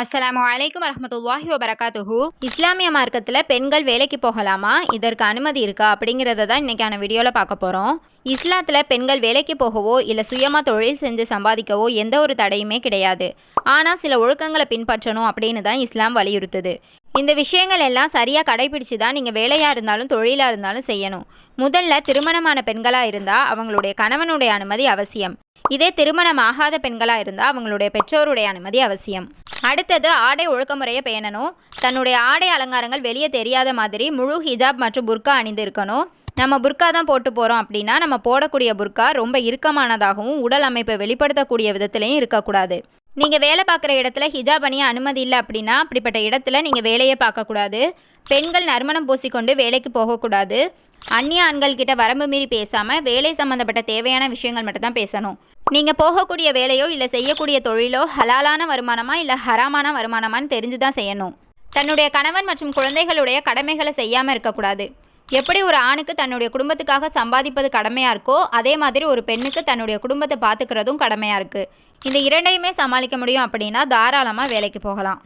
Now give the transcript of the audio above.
அஸ்ஸலாமு வலைக்கம் வரமத்துல்லாஹி வபரகாத்துஹு. இஸ்லாமிய மார்க்கத்தில் பெண்கள் வேலைக்கு போகலாமா? இதற்கு அனுமதி இருக்கா? அப்படிங்கிறத தான் இன்றைக்கான வீடியோவில் பார்க்க போகிறோம் இஸ்லாத்தில் பெண்கள் வேலைக்கு போகவோ இல்லை சுயமாக தொழில் செஞ்சு சம்பாதிக்கவோ எந்த ஒரு தடையுமே கிடையாது. ஆனால் சில ஒழுக்கங்களை பின்பற்றணும் அப்படின்னு தான் இஸ்லாம் வலியுறுத்துது. இந்த விஷயங்கள் எல்லாம் சரியாக கடைபிடிச்சு தான் நீங்கள் வேலையாக இருந்தாலும் தொழிலாக இருந்தாலும் செய்யணும். முதல்ல திருமணமான பெண்களாக இருந்தால் அவங்களுடைய கணவனுடைய அனுமதி அவசியம். இதே திருமணம் ஆகாத பெண்களாக இருந்தால் அவங்களுடைய பெற்றோருடைய அனுமதி அவசியம். அடுத்தது ஆடை ஒழுக்கமுறையை பேணணும். தன்னுடைய ஆடை அலங்காரங்கள் வெளியே தெரியாத மாதிரி முழு ஹிஜாப் மற்றும் புர்கா அணிந்து இருக்கணும். நம்ம புர்கா தான் போட்டு போகிறோம் அப்படின்னா நம்ம போடக்கூடிய புர்கா ரொம்ப இறுக்கமானதாகவும் உடல் அமைப்பை வெளிப்படுத்தக்கூடிய விதத்துலையும் இருக்கக்கூடாது. நீங்கள் வேலை பார்க்குற இடத்துல ஹிஜாப் அணிய அனுமதி இல்லை அப்படின்னா அப்படிப்பட்ட இடத்துல நீங்கள் வேலையே பார்க்கக்கூடாது. பெண்கள் நறுமணம் பூசிக்கொண்டு வேலைக்கு போகக்கூடாது. அந்நிய ஆண்கள் கிட்ட வரம்பு மீறி பேசாமல் வேலை சம்மந்தப்பட்ட தேவையான விஷயங்கள் மட்டும் தான் பேசணும். நீங்கள் போகக்கூடிய வேலையோ இல்லை செய்யக்கூடிய தொழிலோ ஹலாலான வருமானமா இல்லை ஹராமான வருமானமான்னு தெரிஞ்சு தான் செய்யணும். தன்னுடைய கணவன் மற்றும் குழந்தைகளுடைய கடமைகளை செய்யாமல் இருக்கக்கூடாது. எப்படி ஒரு ஆணுக்கு தன்னுடைய குடும்பத்துக்காக சம்பாதிப்பது கடமையாக இருக்கோ அதே மாதிரி ஒரு பெண்ணுக்கு தன்னுடைய குடும்பத்தை பார்த்துக்கிறதும் கடமையாக இருக்குது இந்த இரண்டையுமே சமாளிக்க முடியும் அப்படின்னா தாராளமாக வேலைக்கு போகலாம்.